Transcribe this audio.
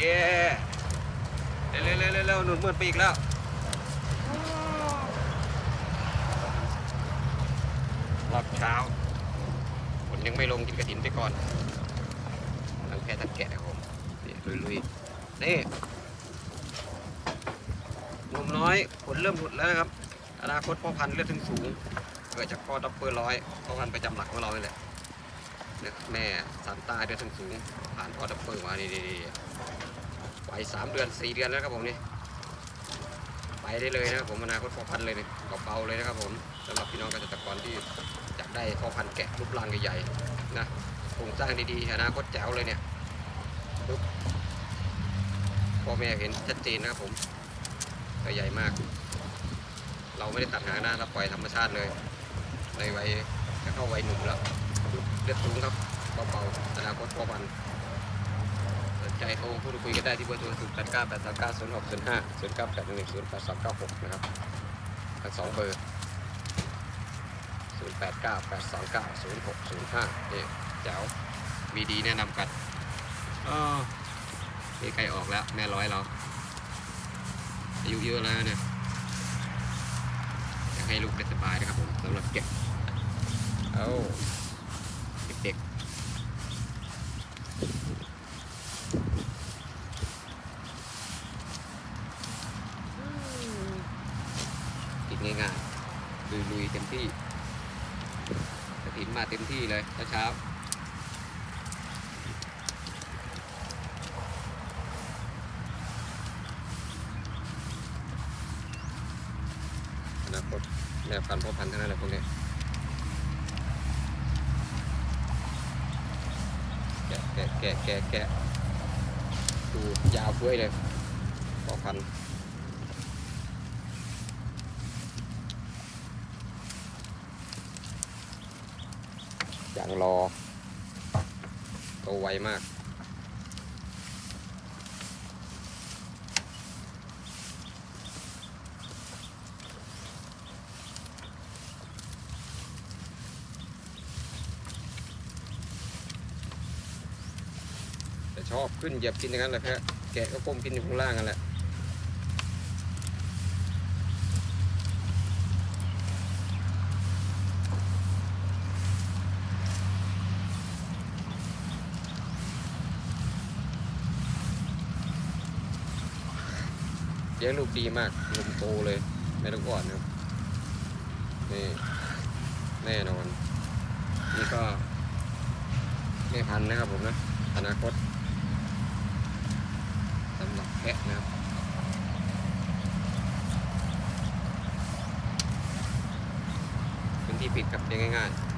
เร็วเร็วเร็วเร็วหนุนมืดปีกแล้วรอบเช้าฝนยังไม่ลงกินกระถินไปก่อนทั้งแพะทั้งแกะผมลุยลุยๆนี่นมน้อยผลเริ่มหลุดแล้วนะครับ อนาคตพ่อพันธุ์เลือดถึงสูง เกิดจากพ่อดับเบิลร้อยพ่อพันธุ์ประจำหลักของเรานี่แหละแม่สันตาเลือดถึงสูงผ่านพ่อดับเบิลมาดีๆ สามเดือนสี่เดือนแล้วครับผมนี่ไปได้เลยนะครับผมอนาคตพอพันเลยนี่เบาๆเลยนะครับผมสำหรับพี่น้องเกษตรกรที่อยากได้พ่อพันแกะรูปร่างใหญ่ๆนะโครงสร้างดีๆอนาคตแจ๋วเลยเนี่ยพ่อแม่เห็นชัดเจนนะครับผมตัวใหญ่มาก เราไม่ได้ตัดหางนะเราปล่อยธรรมชาติเลย ในวัยจะเข้าวัยหนุ่มแล้วเลือดสูงครับเบาๆอนาคตพ่อพันธุ์สน ใจโทรพูดคุยกันได้ที่เบอร์โทร0 8 9 8 3 9 0 6 0 5 0 9 8 1 0 8 2 9 6นะครับทั้งสองเบอร์0 8 9 8 2 9 0 6 0 5นี่แจ๋วมีดีแนะนำกันอ๋อนี่ใกล้ออกแล้ว แม่ร้อยเราอายุเยอะแล้วเนี่ยอยากให้ลูกได้สบายนะครับผมสำหรับเก็บเอาเด็กๆ ง่ายๆลุยๆเต็มที่กระถินมาเต็มที่เลยเช้าๆอนาคตแม่พันพ่อพันธุ์ทั้งนั้นแหละพวกนี้แกะแกะแกะแกะแกะดูยาวเฟ้ยเลยพอพัน อย่างรอ โตไวมาก แต่ชอบขึ้นเหยียบกินอย่างนั้นแหละแพะแกะก็ก้มกินอยู่ข้างล่างกันแหละ เลี้ยงลูกดีมากนมโตเลยไม่ต้องอ่อนนะนี่แน่นอน นี่ก็แม่พันนะครับผมนะ อนาคตสำหรับแพะนะครับพื้นที่ปิดกับเลี้ยงง่ายๆ